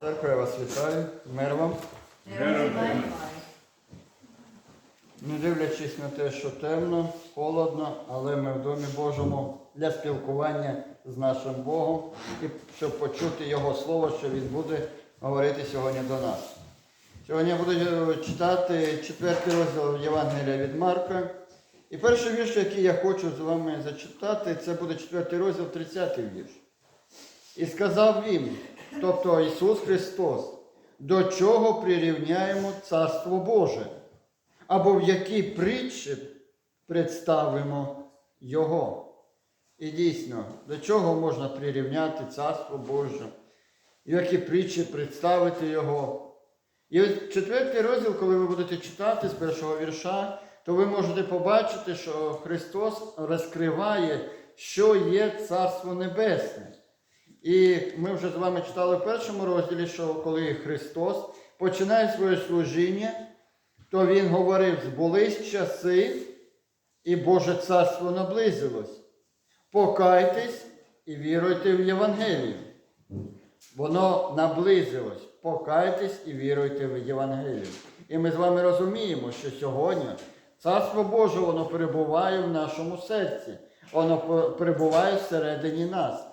Церква, я вас вітаю, мир вам. Не дивлячись на те, що темно, холодно, але ми в Домі Божому для спілкування з нашим Богом і щоб почути Його Слово, що Він буде говорити сьогодні до нас. Сьогодні я буду е, читати четвертий розділ Євангелія від Марка. І перший вірш, який я хочу з вами зачитати, це буде четвертий розділ, 30 вірш. І сказав він, тобто Ісус Христос, до чого прирівняємо Царство Боже, або в якій притчі представимо Його. І дійсно, до чого можна прирівняти Царство Боже, і в які притчі представити Його. І ось четвертий розділ, коли ви будете читати з першого вірша, то ви можете побачити, що Христос розкриває, що є Царство Небесне. І ми вже з вами читали в першому розділі, що коли Христос починає своє служіння, то Він говорив, збулись часи, і Боже Царство наблизилось. Покайтесь і віруйте в Євангелію. Воно наблизилось. Покайтесь і віруйте в Євангелію. І ми з вами розуміємо, що сьогодні Царство Боже воно перебуває в нашому серці, воно перебуває всередині нас.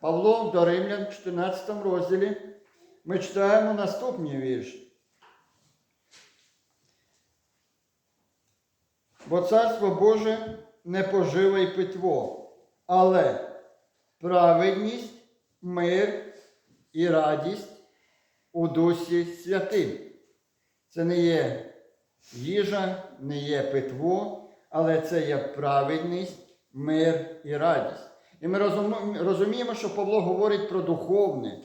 Павло до Римлян в 14 розділі ми читаємо наступний вірш. Бо Царство Боже не поживе й питво, але праведність, мир і радість у Дусі Святим. Це не є їжа, не є питво, але це є праведність, мир і радість. І ми розуміємо, що Павло говорить про духовне,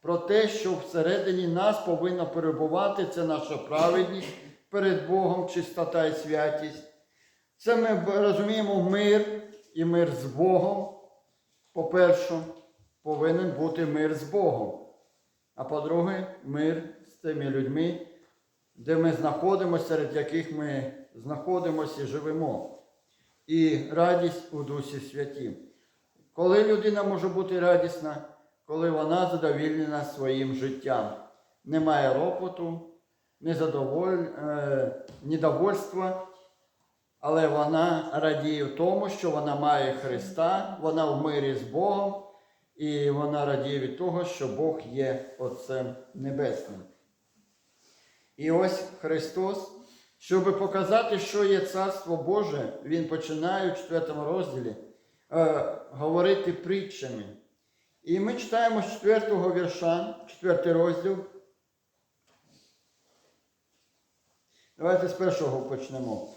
про те, що всередині нас повинно перебувати це наша праведність перед Богом, чистота і святість. Це ми розуміємо мир і мир з Богом. По-перше, повинен бути мир з Богом. А по-друге, мир з тими людьми, де ми знаходимося, серед яких ми знаходимося і живемо. І радість у Дусі Святім. Коли людина може бути радісна, коли вона задовільнена своїм життям, немає ропоту, незадоволь... е... недовольства, але вона радіє в тому, що вона має Христа, вона в мирі з Богом, і вона радіє від того, що Бог є Отцем Небесним. І ось Христос, щоб показати, що є Царство Боже, Він починає у 4 розділі е, говорити притчами. І ми читаємо з 4 вірша, 4 розділ. Давайте з першого почнемо.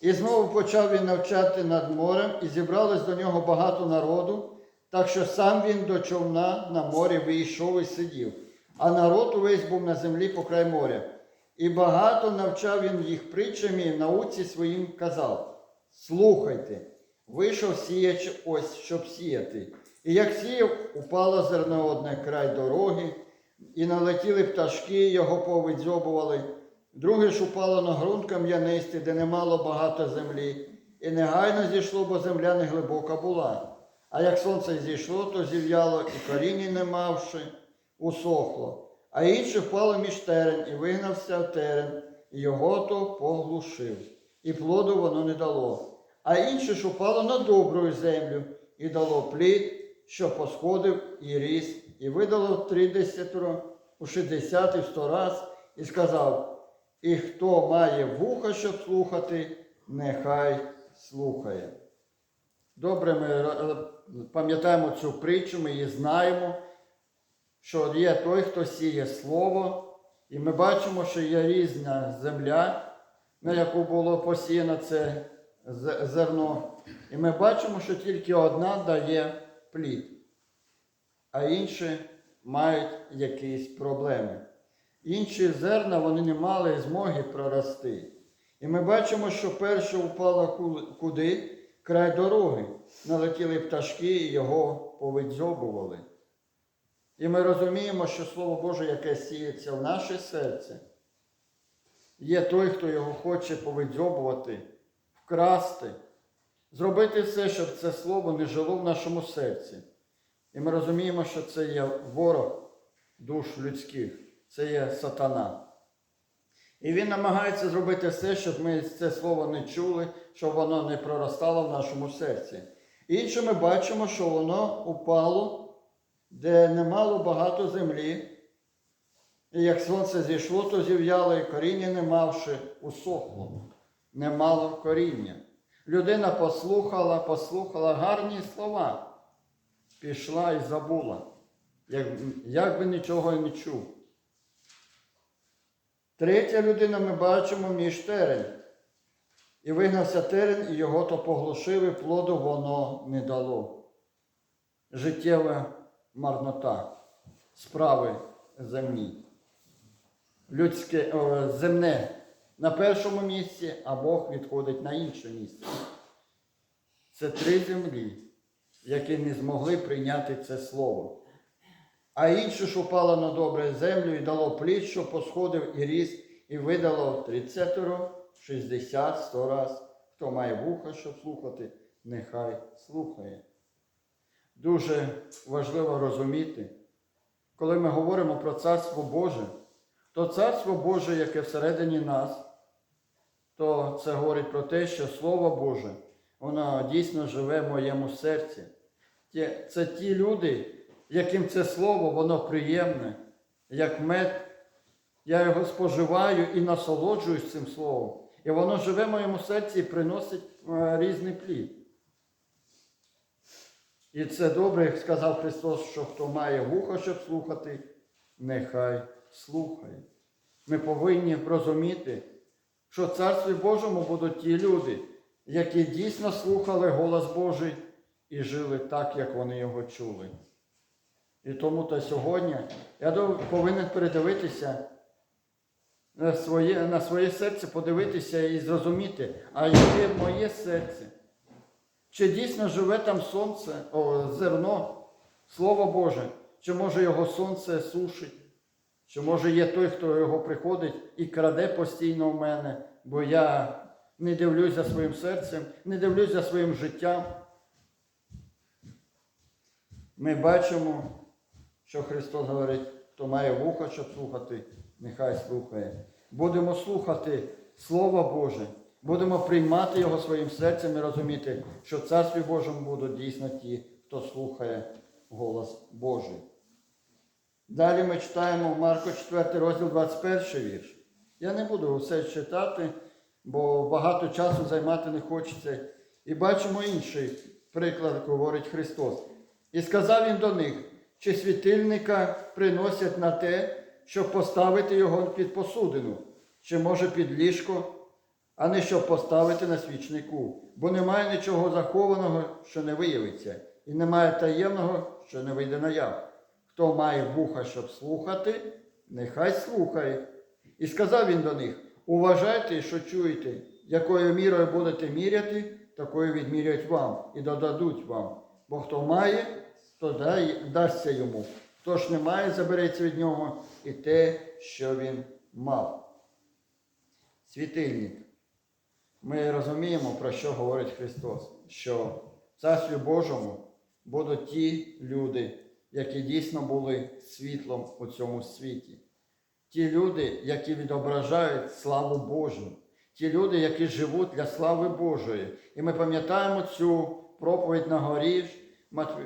І знову почав він навчати над морем, і зібралось до нього багато народу, так що сам він до човна на морі вийшов і сидів, а народ увесь був на землі по край моря. І багато навчав він їх притчами, і науці своїм казав: Слухайте, вийшов сіяч ось, щоб сіяти. І як сіяв, упало зерно одне край дороги, і налетіли пташки, його повидзьобували. Друге ж упало на ґрунт кам'янистий, де немало багато землі, і негайно зійшло, бо земля не глибока була. А як сонце зійшло, то зів'яло, і коріння не мавши, усохло. А інше впало між терен, і вигнався в терен, і його то поглушив, і плоду воно не дало. А інше ж упало на добру землю, і дало плід, що посходив і ріс, і видало тридесятеро, у шістдесят і сто раз, і сказав: І хто має вуха, щоб слухати, нехай слухає. Добре, ми пам'ятаємо цю притчу, ми її знаємо, що є той, хто сіє слово, і ми бачимо, що є різна земля, на яку було посіяно це зерно. І ми бачимо, що тільки одна дає плід, а інші мають якісь проблеми. Інші зерна вони не мали змоги прорости. І ми бачимо, що перше впало куди? Край дороги. Налетіли пташки і його повидзьобували. І ми розуміємо, що Слово Боже, яке сіється в наше серце, є той, хто його хоче повидзьобувати, вкрасти, зробити все, щоб це слово не жило в нашому серці. І ми розуміємо, що це є ворог. душ людських. Це є сатана. І він намагається зробити все, щоб ми це слово не чули, щоб воно не проростало в нашому серці. Інше ми бачимо, що воно упало, де немало багато землі. І як сонце зійшло, то зів'яло, і коріння не мавши, усохло. Немало коріння. Людина послухала, послухала гарні слова, пішла і забула, як, як би нічого і не чув. Третя людина ми бачимо між терен. І вигнався терен, і його то поглушив, і плоду воно не дало. Життєва марнота, справи земні. Людське, о, земне на першому місці, а Бог відходить на інше місце. Це три землі, які не змогли прийняти це слово. А інше ж упало на добре землю і дало плід, що посходив і ріс, і видало 30, 60, 100 раз. Хто має вуха, щоб слухати, нехай слухає. Дуже важливо розуміти, коли ми говоримо про Царство Боже, то Царство Боже, яке всередині нас, то це говорить про те, що Слово Боже, воно дійсно живе в моєму серці. Це ті люди, яким це слово, воно приємне, як мед. Я його споживаю і насолоджуюсь цим словом. І воно живе в моєму серці і приносить е, різний плід. І це добре, як сказав Христос, що хто має вухо, щоб слухати, нехай слухає. Ми повинні розуміти, що в Царстві Божому будуть ті люди, які дійсно слухали голос Божий і жили так, як вони його чули. І тому то сьогодні я повинен передивитися на своє, на своє серце, подивитися і зрозуміти, а яке моє серце? Чи дійсно живе там сонце, о, зерно, Слово Боже, чи може його сонце сушить? Чи може є той, хто його приходить і краде постійно в мене, бо я не дивлюсь за своїм серцем, не дивлюсь за своїм життям. Ми бачимо, що Христос говорить, хто має вухо, щоб слухати, нехай слухає. Будемо слухати Слово Боже, будемо приймати його своїм серцем і розуміти, що в Царстві Божому будуть дійсно ті, хто слухає голос Божий. Далі ми читаємо Марко 4 розділ 21 вірш. Я не буду все читати, бо багато часу займати не хочеться. І бачимо інший приклад, говорить Христос. І сказав він до них, чи світильника приносять на те, щоб поставити його під посудину, чи може під ліжко, а не щоб поставити на свічнику, бо немає нічого захованого, що не виявиться, і немає таємного, що не вийде наяв. Хто має вуха, щоб слухати, нехай слухає. І сказав він до них: уважайте, що чуєте, якою мірою будете міряти, такою відміряють вам і додадуть вам. Бо хто має, то дасться йому. Хто ж не має, забереться від нього і те, що він мав. Світильник. Ми розуміємо, про що говорить Христос, що в Царстві Божому будуть ті люди, які дійсно були світлом у цьому світі. Ті люди, які відображають славу Божу, ті люди, які живуть для слави Божої. І ми пам'ятаємо цю проповідь на горі.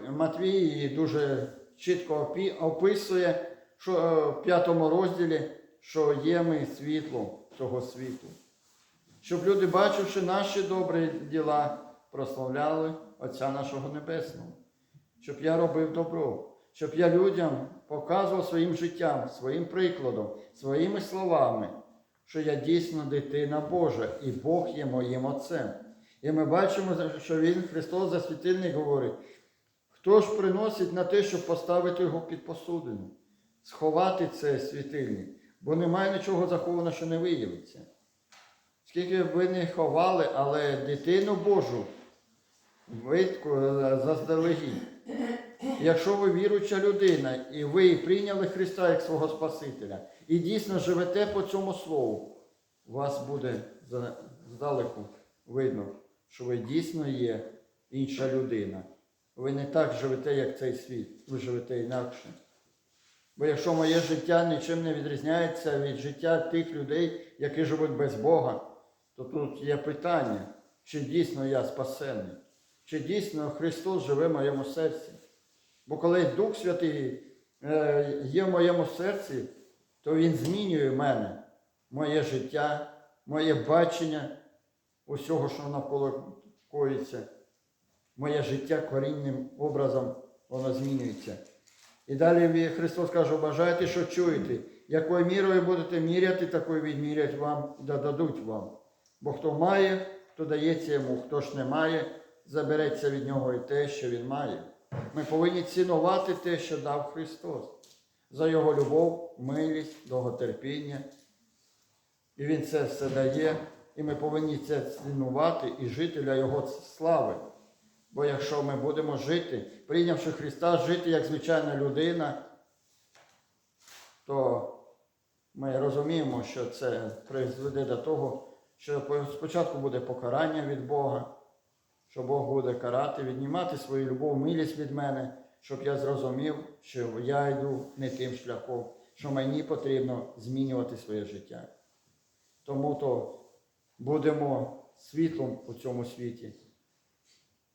Матвій, її дуже чітко описує що, е, в п'ятому розділі, що є ми світлом цього світу. Щоб люди, бачивши наші добрі діла, прославляли Отця нашого Небесного щоб я робив добро, щоб я людям показував своїм життям, своїм прикладом, своїми словами, що я дійсно дитина Божа, і Бог є моїм Отцем. І ми бачимо, що Він, Христос за світильник говорить, хто ж приносить на те, щоб поставити його під посудину, сховати цей світильник, бо немає нічого захованого, що не виявиться. Скільки б ви не ховали, але дитину Божу видку е, заздалегідь. Якщо ви віруюча людина, і ви прийняли Христа як свого Спасителя, і дійсно живете по цьому слову, вас буде здалеку видно, що ви дійсно є інша людина. Ви не так живете, як цей світ, ви живете інакше. Бо якщо моє життя нічим не відрізняється від життя тих людей, які живуть без Бога, то тут є питання, чи дійсно я спасений, чи дійсно Христос живе в моєму серці. Бо коли Дух Святий е, є в моєму серці, то Він змінює мене, моє життя, моє бачення усього, що навколо коїться. Моє життя корінним образом воно змінюється. І далі Христос каже, бажайте, що чуєте, якою мірою будете міряти, такою відмірять вам і дадуть вам. Бо хто має, то дається йому, хто ж не має, забереться від нього і те, що він має. Ми повинні цінувати те, що дав Христос, за Його любов, милість, довготерпіння. І Він це все дає, і ми повинні це цінувати і жити для Його слави. Бо якщо ми будемо жити, прийнявши Христа, жити як звичайна людина, то ми розуміємо, що це призведе до того, що спочатку буде покарання від Бога, що Бог буде карати, віднімати свою любов, милість від мене, щоб я зрозумів, що я йду не тим шляхом, що мені потрібно змінювати своє життя. Тому то будемо світлом у цьому світі.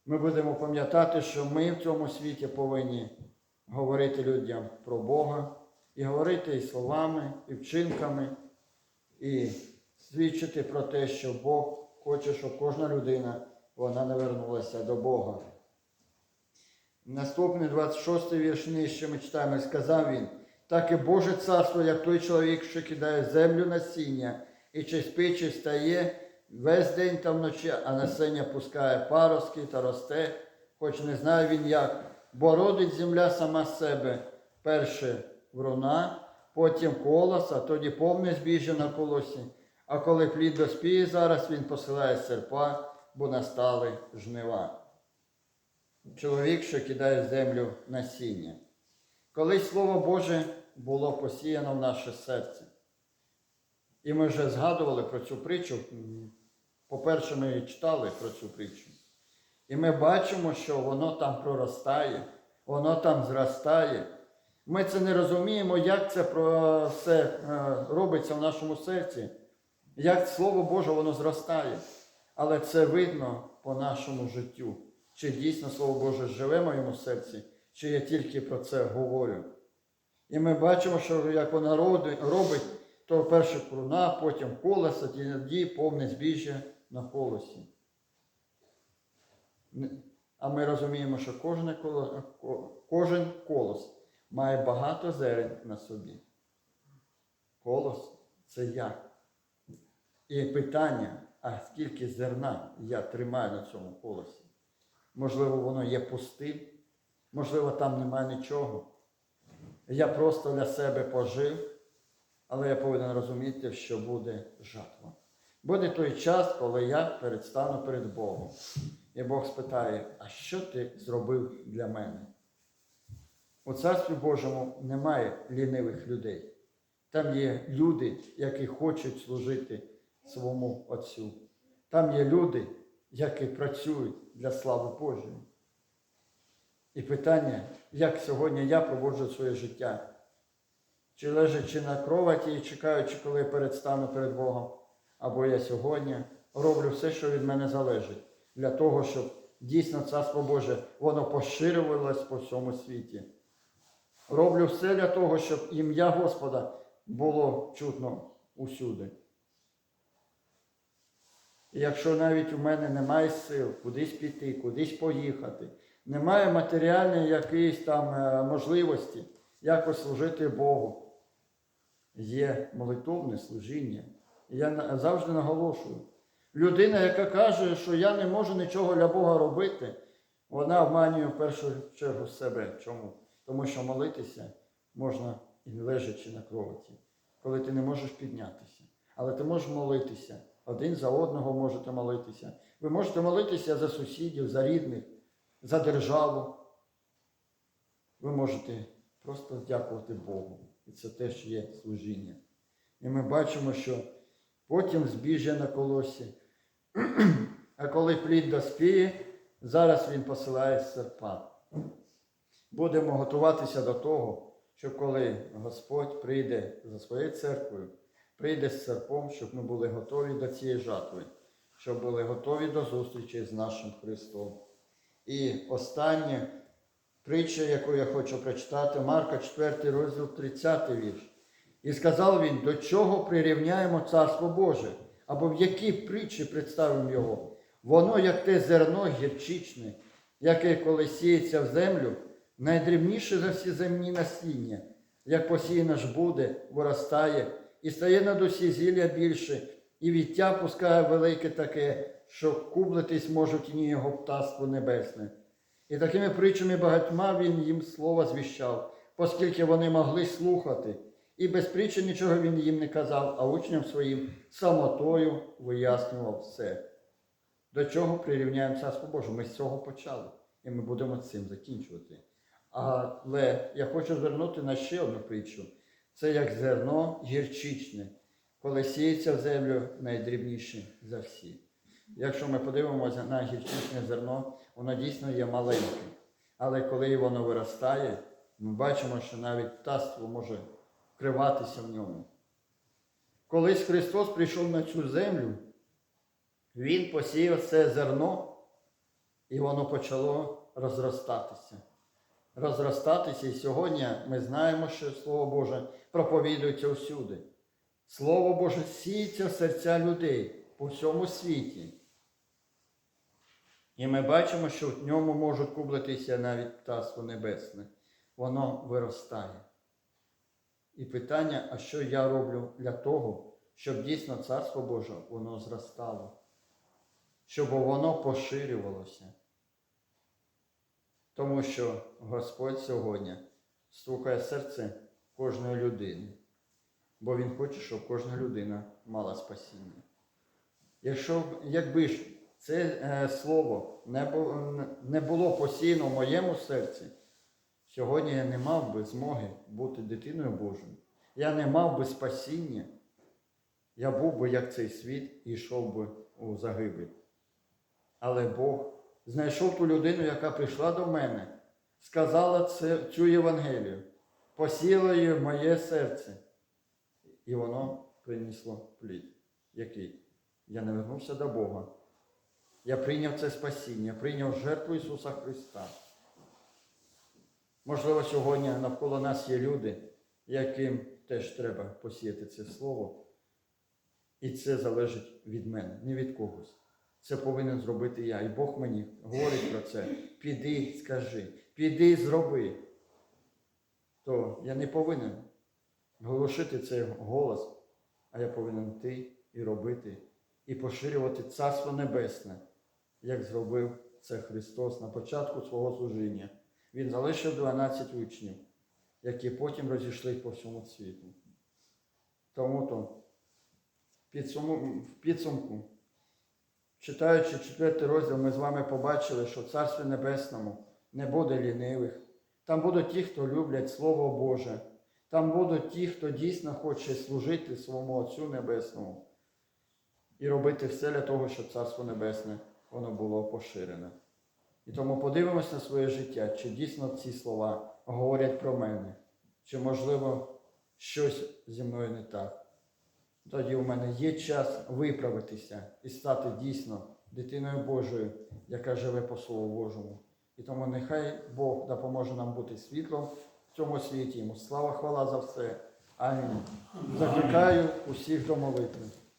Ми будемо пам'ятати, що ми в цьому світі повинні говорити людям про Бога і говорити і словами, і вчинками, і свідчити про те, що Бог хоче, щоб кожна людина вона навернулася до Бога. Наступний 26 вірш нижче ми читаємо, сказав він, так і Боже царство, як той чоловік, що кидає землю насіння, і чи спить, чи стає, весь день та вночі, а насіння пускає паростки та росте, хоч не знає він як, бо родить земля сама себе, перше вруна, потім колос, а тоді повне збіжжя на колосі. А коли плід доспіє зараз, він посилає серпа, бо настали жнива. Чоловік, що кидає землю насіння. Колись Слово Боже було посіяно в наше серце. І ми вже згадували про цю притчу. По-перше, ми читали про цю притчу. І ми бачимо, що воно там проростає, воно там зростає. Ми це не розуміємо, як це все е, робиться в нашому серці, як Слово Боже воно зростає. Але це видно по нашому життю. Чи дійсно Слово Боже живе в моєму серці, чи я тільки про це говорю. І ми бачимо, що як вона робить, то перше круна, потім колеса, тоді повне збіжжя на колесі. А ми розуміємо, що кожне коло, ко- кожен колос має багато зерен на собі. Колос це я. І питання, а скільки зерна я тримаю на цьому колосі? Можливо, воно є пустим, можливо, там немає нічого. Я просто для себе пожив, але я повинен розуміти, що буде жатва. Буде той час, коли я передстану перед Богом. І Бог спитає, а що ти зробив для мене? У Царстві Божому немає лінивих людей. Там є люди, які хочуть служити своєму Отцю. Там є люди, які працюють для слави Божої. І питання, як сьогодні я проводжу своє життя, чи лежачи на кроваті і чекаючи, коли я передстану перед Богом, або я сьогодні роблю все, що від мене залежить, для того, щоб дійсно Царство Боже воно поширювалось по всьому світі. Роблю все для того, щоб ім'я Господа було чутно усюди. Якщо навіть у мене немає сил кудись піти, кудись поїхати, немає матеріальної якоїсь там е, можливості якось служити Богу, є молитовне служіння. Я завжди наголошую. Людина, яка каже, що я не можу нічого для Бога робити, вона обманює в першу чергу себе. Чому? Тому що молитися можна і лежачи на кроваті, коли ти не можеш піднятися. Але ти можеш молитися. Один за одного можете молитися. Ви можете молитися за сусідів, за рідних, за державу. Ви можете просто дякувати Богу. І це теж є служіння. І ми бачимо, що потім збіжжя на колосі. А коли плід доспіє, зараз він посилає серпа. Будемо готуватися до того, щоб коли Господь прийде за своєю церквою, прийде з серпом, щоб ми були готові до цієї жатви, щоб були готові до зустрічі з нашим Христом. І останнє притча, яку я хочу прочитати, Марка 4 розділ 30 вірш. І сказав він, до чого прирівняємо Царство Боже, або в якій притчі представимо його. Воно, як те зерно гірчичне, яке коли сіється в землю, найдрібніше за всі земні насіння, як посіяно ж буде, виростає, і стає над усі зілля більше, і віття пускає велике таке, що кублитись може в тіні його птаство небесне. І такими притчами багатьма він їм слово звіщав, оскільки вони могли слухати. І без притчі нічого він їм не казав, а учням своїм самотою вияснював все. До чого прирівняємо Царство Боже? Ми з цього почали, і ми будемо цим закінчувати. Але я хочу звернути на ще одну притчу. Це як зерно гірчичне, коли сіється в землю найдрібніше за всі. Якщо ми подивимося на гірчичне зерно, воно дійсно є маленьке. Але коли воно виростає, ми бачимо, що навіть птаство може вкриватися в ньому. Колись Христос прийшов на цю землю, Він посіяв це зерно, і воно почало розростатися. Розростатися, і сьогодні ми знаємо, що Слово Боже проповідується всюди. Слово Боже сіється в серця людей по всьому світі. І ми бачимо, що в ньому можуть кублитися навіть птаство небесне. Воно виростає. І питання, а що я роблю для того, щоб дійсно Царство Боже воно зростало, щоб воно поширювалося. Тому що Господь сьогодні стукає серце кожної людини, бо Він хоче, щоб кожна людина мала спасіння. Якщо, якби ж це е, слово не було посіяно в моєму серці, сьогодні я не мав би змоги бути дитиною Божою. Я не мав би спасіння. Я був би як цей світ і йшов би у загибель. Але Бог знайшов ту людину, яка прийшла до мене, сказала цю Євангелію, посіяла її в моє серце. І воно принесло плід. Який? Я не вернувся до Бога. Я прийняв це спасіння, прийняв жертву Ісуса Христа. Можливо, сьогодні навколо нас є люди, яким теж треба посіяти це слово. І це залежить від мене, не від когось. Це повинен зробити я. І Бог мені говорить про це. Піди, скажи, піди, зроби. То я не повинен голосити цей голос, а я повинен йти і робити, і поширювати Царство Небесне, як зробив це Христос на початку свого служіння. Він залишив 12 учнів, які потім розійшли по всьому світу. Тому то в підсумку, читаючи четвертий розділ, ми з вами побачили, що в Царстві Небесному не буде лінивих. Там будуть ті, хто люблять Слово Боже. Там будуть ті, хто дійсно хоче служити своєму Отцю Небесному і робити все для того, щоб Царство Небесне воно було поширене. І тому подивимось на своє життя, чи дійсно ці слова говорять про мене, чи, можливо, щось зі мною не так. Тоді у мене є час виправитися і стати дійсно дитиною Божою, яка живе по Слову Божому. І тому нехай Бог допоможе нам бути світлом в цьому світі. Йому слава хвала за все. Амінь. Закликаю усіх до молитви.